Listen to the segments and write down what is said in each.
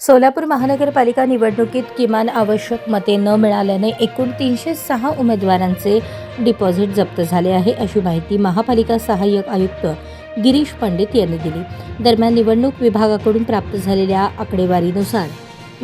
सोलापूर महानगरपालिका निवडणुकीत किमान आवश्यक मते न मिळाल्याने एकूण तीनशे सहा उमेदवारांचे डिपॉझिट जप्त झाले आहे अशी माहिती महापालिका सहाय्यक आयुक्त गिरीश पंडित यांनी दिली. दरम्यान निवडणूक विभागाकडून प्राप्त झालेल्या आकडेवारीनुसार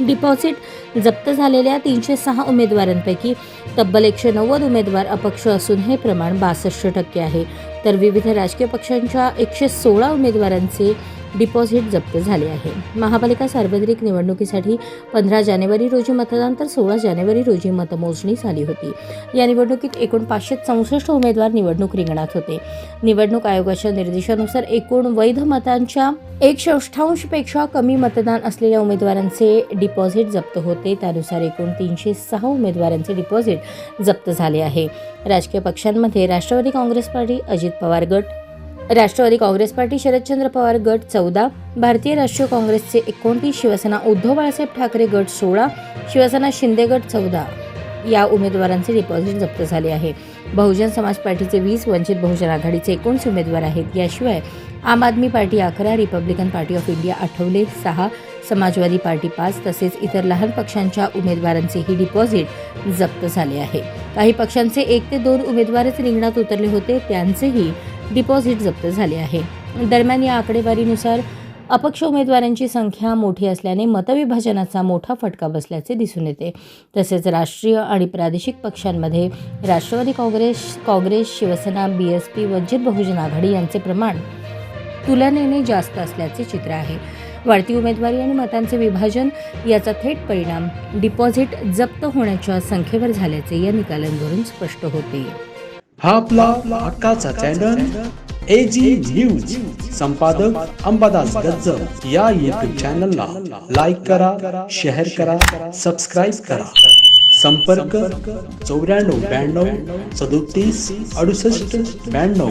डिपॉझिट जप्त झालेल्या तीनशे सहा उमेदवारांपैकी तब्बल एकशे नव्वद उमेदवार अपक्ष असून हे प्रमाण बासष्ट टक्के आहे. तर विविध राजकीय पक्षांच्या एकशे सोळा उमेदवारांचे डिपॉझिट जप्त झाले आहे. महापालिका सार्वत्रिक निवडणुकीसाठी पंधरा जानेवारी रोजी मतदान तर सोळा जानेवारी रोजी मतमोजणी झाली होती. या निवडणुकीत एकूण पाचशे चौसष्ट उमेदवार निवडणूक रिंगणात होते. निवडणूक आयोगाच्या निर्देशानुसार एकूण वैध मतांच्या एक षष्ठांशपेक्षा कमी मतदान असलेल्या उमेदवारांचे डिपॉझिट जप्त होते. त्यानुसार एकूण तीनशे सहा उमेदवारांचे डिपॉझिट जप्त झाले आहे. राजकीय पक्षांमध्ये राष्ट्रवादी काँग्रेस पार्टी अजित पवार गट राष्ट्रवादी काँग्रेस पार्टी शरदचंद्र पवार गट चौदा भारतीय राष्ट्रीय काँग्रेसचे एकोणतीस शिवसेना उद्धव बाळासाहेब ठाकरे गट सोळा शिवसेना शिंदे गट चौदा या उमेदवारांचे डिपॉझिट जप्त झाले आहे. बहुजन समाज पार्टीचे वीस वंचित बहुजन आघाडीचे एकोणीस उमेदवार आहेत. याशिवाय आम आदमी पार्टी अकरा Republican Party of India Athawale सहा समाजवादी पार्टी पाच तसेच इतर लहान पक्षांच्या उमेदवारांचेही डिपॉझिट जप्त झाले आहे. काही पक्षांचे एक ते दोन उमेदवारच रिंगणात उतरले होते त्यांचेही डिपॉझिट जप्त झाले आहे. दरम्यान या आकडेवारीनुसार अपक्ष उमेदवारांची संख्या मोठी असल्याने मतविभाजनाचा मोठा फटका बसल्याचे दिसून येते. तसेच राष्ट्रीय आणि प्रादेशिक पक्षांमध्ये Rashtrawadi Congress Congress Shivsena B S P Vanchit Bahujan Aghadi यांचे प्रमाण तुलनेने जास्त असल्याचे चित्र आहे. वाढती उमेदवारी आणि मतांचे विभाजन याचा थेट परिणाम डिपॉझिट जप्त होण्याच्या संख्येवर झाल्याचे या निकालांवरून स्पष्ट होते. हा आपला हक्काचा चॅनल एजी न्यूज संपादक अंबादास गज्जर या युट्यूब चॅनलला लाईक करा शेअर करा सबस्क्राईब करा. संपर्क चौऱ्याण्णव ब्याण्णव सदोतीस अडुसष्ट ब्याण्णव.